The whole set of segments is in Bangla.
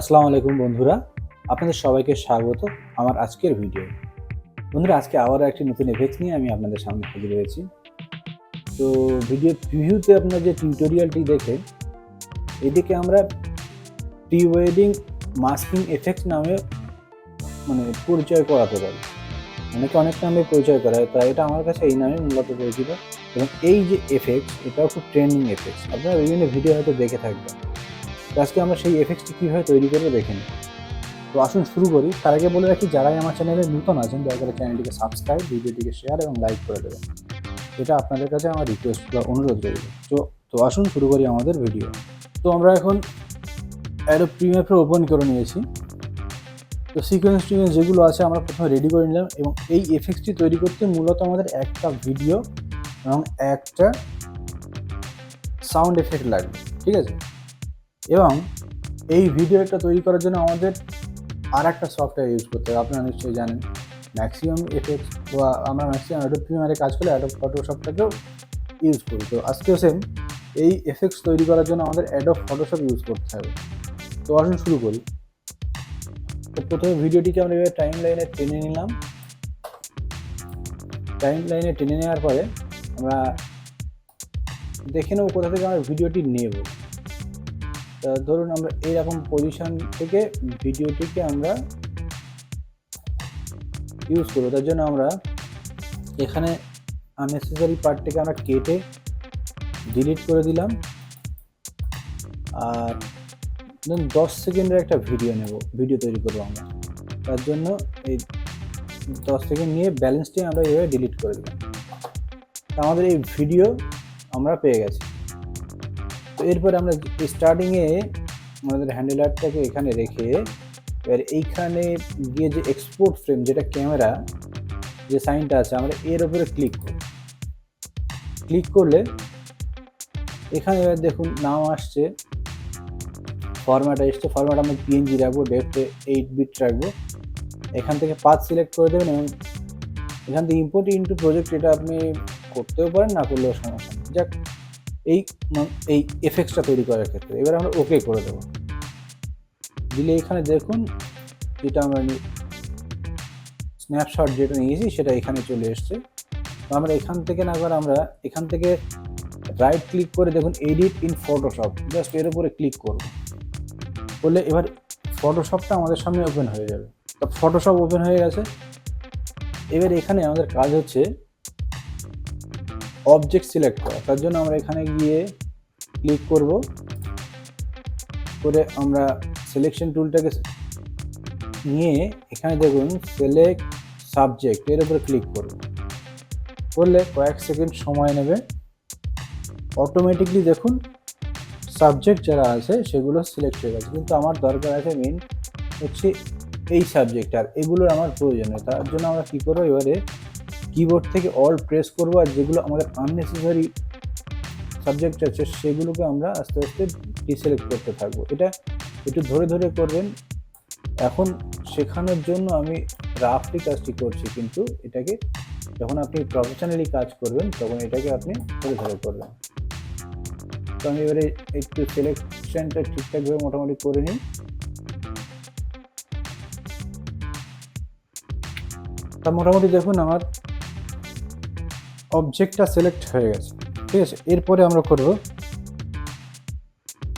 আসসালামু আলাইকুম বন্ধুরা, আপনাদের সবাইকে স্বাগত আমার আজকের ভিডিও বন্ধুরা, আজকে আবারও একটি নতুন এফেক্ট নিয়ে আমি আপনাদের সামনে হাজির হয়েছি। তো ভিডিও প্রিভিউতে আপনার যে টিউটোরিয়ালটি দেখে এদিকে আমরা প্রি ওয়েডিং মাস্কিং এফেক্ট নামে মানে পরিচয় করাতে পারি। অনেকে অনেক নামে পরিচয় করায়, তাই এটা আমার কাছে এই নামে মূলত পরিচিত। এবং এই যে এফেক্ট এটাও খুব ট্রেন্ডিং এফেক্ট আপনারা বিভিন্ন ভিডিও হয়তো দেখে থাকবেন। আজকে আমরা সেই এফেক্টটি কীভাবে তৈরি করব দেখে নিই। তো আসুন শুরু করি। তার আগে বলে রাখি, যারাই আমার চ্যানেলে নতুন আছেন, দয়া করে চ্যানেলটিকে সাবস্ক্রাইব ভিডিওটিকে শেয়ার এবং লাইক করে দেবেন। এটা আপনাদের কাছে আমার রিকোয়েস্ট বা অনুরোধ রইল। তো তো আসুন শুরু করি আমাদের ভিডিও তো আমরা এখন অ্যাডো প্রিমিয়ার প্রো ওপেন করে নিয়েছি। তো সিকোয়েন্স টিকোয়েন্স যেগুলো আছে আমরা প্রথমে রেডি করে নিলাম এবং এই এফেক্টটি তৈরি করতে মূলত আমাদের একটা ভিডিও এবং একটা সাউন্ড এফেক্ট লাগবে। ঠিক আছে? এবং এই ভিডিওটা তৈরি করার জন্য আমাদের আর একটা সফটওয়্যার ইউজ করতে হবে। আপনারা নিশ্চয়ই জানেন। ম্যাক্সিমাম এফেক্টস বা আমরা ম্যাক্সিমাম অ্যাডোব প্রিমিয়ারে কাজ করলে অ্যাডোব ফটোশপটাকেও ইউজ করি। তো আজকেও সেম এই এফেক্টস তৈরি করার জন্য আমাদের অ্যাডোব ফটোশপ ইউজ করতে হবে। তো আসুন শুরু করি। তো প্রথমে ভিডিওটিকে আমরা এভাবে টাইম লাইনে টেনে নিলাম। টাইম লাইনে টেনে নেওয়ার পরে আমরা দেখে নেব কোথা থেকে আমরা ভিডিওটি নেব। ধরুন আমরা এইরকম পজিশন থেকে ভিডিওটিকে আমরা ইউজ করব। তার জন্য আমরা এখানে আননেসেসারি পার্টটিকে আমরা কেটে ডিলিট করে দিলাম। আর ধরুন দশ সেকেন্ডের একটা ভিডিও নেব ভিডিও তৈরি করব আমরা। তার জন্য এই দশ সেকেন্ড নিয়ে ব্যালেন্সটি আমরা এইভাবে ডিলিট করে দিলাম। আমাদের এই ভিডিও আমরা পেয়ে গেছি। তো এরপরে আমরা স্টার্টিংয়ে আমাদের হ্যান্ডেলারটাকে এখানে রেখে এবার এইখানে গিয়ে যে এক্সপোর্ট ফ্রেম যেটা ক্যামেরা যে সাইনটা আছে, আমরা এর উপরে ক্লিক করি। ক্লিক করলে এখানে এবার দেখুন নাম আসছে ফরম্যাট এসছে ফরম্যাট আমরা পিএনজি রাখব ডেফটে এইট বিট রাখব। এখান থেকে পাঁচ সিলেক্ট করে দেবেন এবং এখান থেকে ইম্পোর্ট ইন্টু প্রজেক্ট এটা আপনি করতেও পারেন, না করলেও সমস্যা যাক এই এই এফেক্টসটা তৈরি করার ক্ষেত্রে। এবার আমরা ওকে করে দেবো। দিলে এখানে দেখুন, যেটা আমরা স্ন্যাপশট যেটা নিয়েছি, সেটা এখানে চলে এসছে। তো আমরা এখান থেকে না করে আমরা এখান থেকে রাইট ক্লিক করে দেখুন এডিট ইন ফটোশপ জাস্ট এর উপরে ক্লিক করব। করলে এবার ফটোশপটা আমাদের সামনে ওপেন হয়ে যাবে। তো ফটোশপ ওপেন হয়ে গেছে। এবার এখানে আমাদের কাজ হচ্ছে অবজেক্ট সিলেক্ট করা। তার জন্য আমরা এখানে গিয়ে ক্লিক করব। করে আমরা সিলেকশন টুলটাকে নিয়ে এখানে দেখুন সিলেক্ট সাবজেক্ট এর উপরে ক্লিক করব। করলে কয়েক সেকেন্ড সময় নেবে। অটোমেটিকলি দেখুন সাবজেক্ট যারা আছে সেগুলো সিলেক্ট হয়ে গেছে। কিন্তু আমার দরকার আছে মেন হচ্ছে এই সাবজেক্ট আর এগুলোর আমার প্রয়োজন তার জন্য আমরা কী করব? এবারে কিবোর্ড থেকে অল প্রেস করব আর যেগুলো আমাদের আননেসেসারি সাবজেক্ট আছে, সেগুলোকে আমরা আস্তে আস্তে ডিসিলেক্ট করতে থাকব। এটা একটু ধরে ধরে করবেন। এখন শেখানোর জন্য আমি রাফলি কাজটি করছি, কিন্তু এটাকে যখন আপনি প্রফেশনালি কাজ করবেন, তখন এটাকে আপনি ধরে ধরে করবেন। তো আমি এবারে একটু সিলেকশনটা ঠিকঠাকভাবে মোটামুটি করে নিই। তা মোটামুটি দেখুন, আমার অবজেক্টটা সিলেক্ট হয়ে গেছে, ঠিক আছে? এরপরে আমরা করব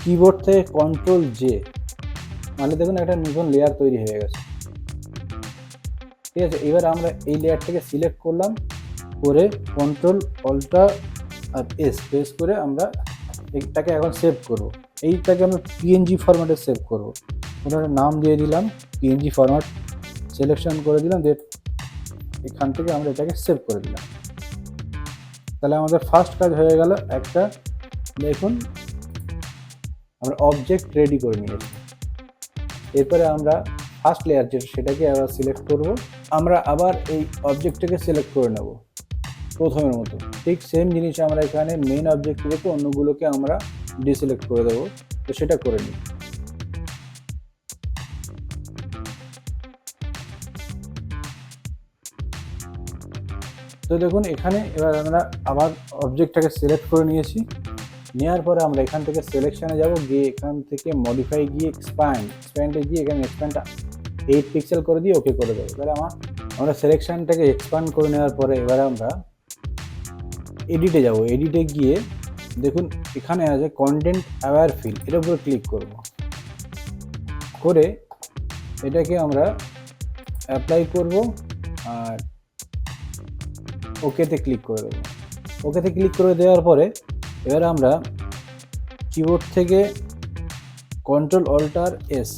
কিবোর্ড থেকে কন্ট্রোল জে মানে দেখুন একটা নতুন লেয়ার তৈরি হয়ে গেছে, ঠিক আছে? এবার আমরা এই লেয়ারটাকে সিলেক্ট করলাম, করে কন্ট্রোল অল্টা আর এস প্রেস করে আমরা এটাকে এখন সেভ করব। এইটাকে আমরা পিএনজি ফরম্যাটে সেভ করব। একটা নাম দিয়ে দিলাম পিএনজি ফরম্যাট সিলেকশন করে দিলাম দিয়ে এখান থেকে আমরা এটাকে সেভ করে দিলাম। তাহলে আমাদের ফার্স্ট কাজ হয়ে গেল একটা, দেখুন, আমরা অবজেক্ট রেডি করে নিয়েছি এরপরে আমরা ফার্স্ট লেয়ার যেটা সেটাকে আবার সিলেক্ট করব, আমরা আবার এই অবজেক্টটাকে সিলেক্ট করে নেব, প্রথমের মতো। ঠিক সেম জিনিস আমরা এখানে মেন অবজেক্ট অন্যগুলোকে আমরা ডিসিলেক্ট করে দেবো, তো সেটা করে নিই। তো দেখুন, এখানে এবার আমরা আবার অবজেক্টটাকে সিলেক্ট করে নিয়েছি। নেওয়ার পরে আমরা এখান থেকে সিলেকশনে যাব, গিয়ে এখান থেকে মডিফাই গিয়ে এক্সপ্যান্ড এক্সপ্যান্ডে গিয়ে এখানে এক্সপ্যান্ডটা এইট পিক্সেল করে দিয়ে ওকে করে দেবো। এবারে আমার, আমরা সিলেকশনটাকে এক্সপ্যান্ড করে নেওয়ার পরে এবারে আমরা এডিটে যাব। এডিটে গিয়ে দেখুন, এখানে আছে কন্টেন্ট অ্যাওয়ার ফিল এটার উপরে ক্লিক করব। করে এটাকে আমরা অ্যাপ্লাই করব, আর ওকেতে ক্লিক করে দেবো। ওকেতে ক্লিক করে দেওয়ার পরে এবার আমরা কিবোর্ড থেকে কন্ট্রোল অল্টার এস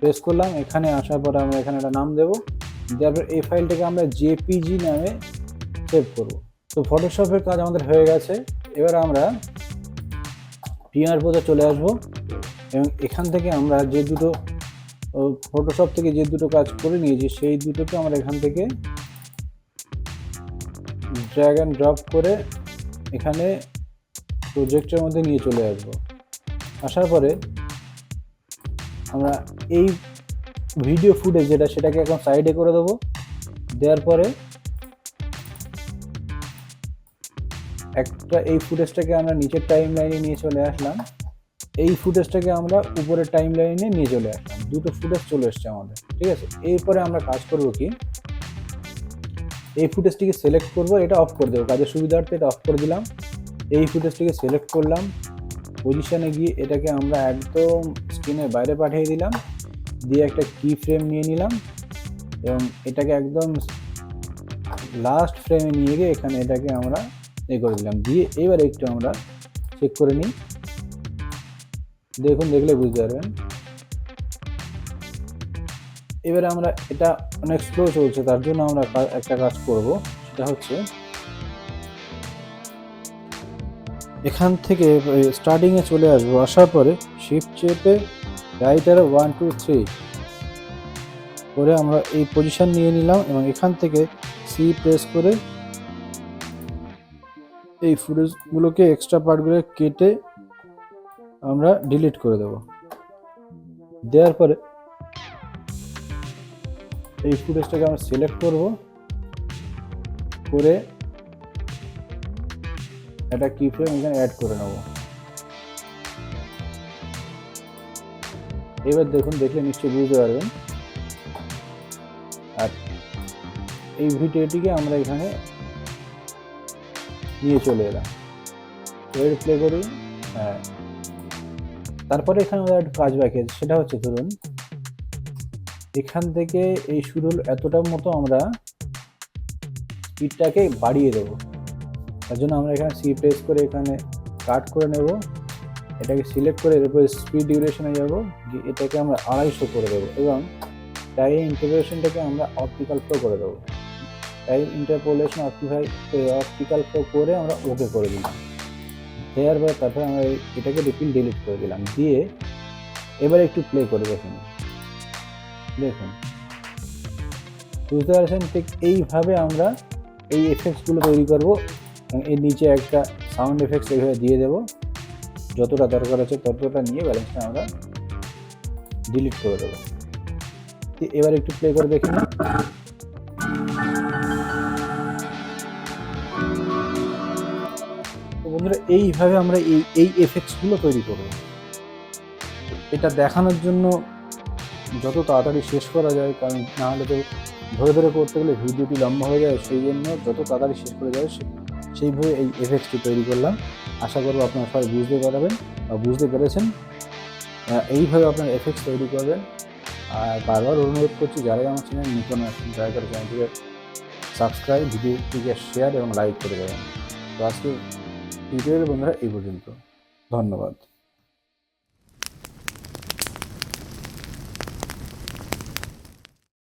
প্রেস করলাম। এখানে আসার পরে আমরা এখানে একটা নাম দেবো। দেওয়ার পর এই ফাইলটাকে আমরা জেপিজি নামে সেভ করব। তো ফটোশপের কাজ আমাদের হয়ে গেছে। এবার আমরা পিআর বোধে চলে আসব এবং এখান থেকে আমরা যে দুটো ফটোশপ থেকে যে দুটো কাজ করে নিয়েছি, সেই দুটোকে আমরা এখান থেকে ড্র্যাগ অ্যান্ড ড্রপ করে এখানে প্রজেক্টের মধ্যে নিয়ে চলে আসব। আসার পরে আমরা এই ভিডিও ফুটেজ যেটা, সেটাকে এখন সাইডে করে দেবো। দেওয়ার পরে একটা এই ফুটেজটাকে আমরা নিচের টাইম লাইনে নিয়ে চলে আসলাম। এই ফুটেজটাকে আমরা উপরের টাইম লাইনে নিয়ে চলে আসলাম। দুটো ফুটেজ চলে এসছে আমাদের, ঠিক আছে? এরপরে আমরা কাজ করব কি? এই ফুটেজটিকে সিলেক্ট করব, এটা অফ করে দেবো। কাজের সুবিধার্থে এটা অফ করে দিলাম। এই ফুটেজটিকে সিলেক্ট করলাম। পজিশনে গিয়ে এটাকে আমরা একদম স্ক্রিনের বাইরে পাঠিয়ে দিলাম। দিয়ে একটা কি ফ্রেম নিয়ে নিলাম। এবং এটাকে একদম লাস্ট ফ্রেমে নিয়ে গিয়ে এখানে এটাকে আমরা এ করে দিলাম। দিয়ে এবার একটু আমরা চেক করে নিই। দেখুন, দেখলে বুঝতে পারবেন। এবারে আমরা এটা অনেক স্লো চলছে, তার জন্য আমরা একটা কাজ করব। সেটা হচ্ছে এখান থেকে স্টার্টিংয়ে চলে আসব। আসার পরে শিফট চেপে রাইটার ওয়ান টু থ্রি করে আমরা এই পজিশন নিয়ে নিলাম এবং এখান থেকে সি প্রেস করে এই ফুটেজগুলোকে এক্সট্রা পার্টগুলো কেটে আমরা ডিলিট করে দেব। দেওয়ার পরে এই ফুটেজটাকে আমরা সিলেক্ট করব। করে একটা কি ফ্রেম এখানে অ্যাড করে নেব। এবার দেখুন, দেখলে নিশ্চয়ই বুঝতে পারবেন। আর এই ভিডিওটিকে আমরা এখানে নিয়ে চলে এলাম। এবার প্লে করি হ্যাঁ। তারপরে এখানে আমাদের একটা কাজ বাকি আছে, সেটা হচ্ছে ধরুন এখান থেকে এই শুরু হলো এতটা মতো আমরা স্পিডটাকে বাড়িয়ে দেবো। তার জন্য আমরা এখানে সি প্রেস করে এখানে কাট করে নেব। এটাকে সিলেক্ট করে এর উপরে স্পিড ডিউরেশনে যাব। এটাকে আমরা আড়াইশো করে দেবো এবং টাইম ইন্টারপ্রেশনটাকে আমরা অপটিক্যাল ফ্লো করে দেবো। টাইম ইন্টারপোলেশন অপটিফাই অপটিক্যাল ফ্লো করে আমরা ওকে করে দিলাম। দেওয়ার পরে তারপরে আমরা এটাকে রিপিল ডিলিট করে দিলাম। দিয়ে এবার একটু প্লে করে দেখুন। দেখুন। বুঝতে পারছেন? ঠিক এইভাবে আমরা এই এফেক্টসগুলো তৈরি করব এর নিচে একটা সাউন্ড এফেক্টস এইভাবে দিয়ে দেবো। যতটা দরকার আছে ততটা নিয়ে ব্যালেন্সটা আমরা ডিলিট করে দেবো। এবার একটু প্লে করে দেখি না। বন্ধুরা, এইভাবে আমরা এই এই এফেক্টসগুলো তৈরি করব। এটা দেখানোর জন্য যত তাড়াতাড়ি শেষ করা যায়, কারণ না হলে তো ধরে ধরে করতে গেলে ভিডিওটি লম্বা হয়ে যায়, সেই জন্য যত তাড়াতাড়ি শেষ করে যাবে সেইভাবে এই এফেক্টসটি তৈরি করলাম। আশা করব আপনারা সবাই বুঝতে পারবেন বা বুঝতে পেরেছেন। এইভাবে আপনার এফেক্টস তৈরি করবেন। আর বারবার অনুরোধ করছি, যারাই আমার চ্যানেল নতুন আছেন, দয়া করে চ্যানেলটিকে সাবস্ক্রাইব, ভিডিওটিকে শেয়ার এবং লাইক করে দেবেন। তো আজকে ভিডিওর বন্ধুরা, এই পর্যন্ত। ধন্যবাদ।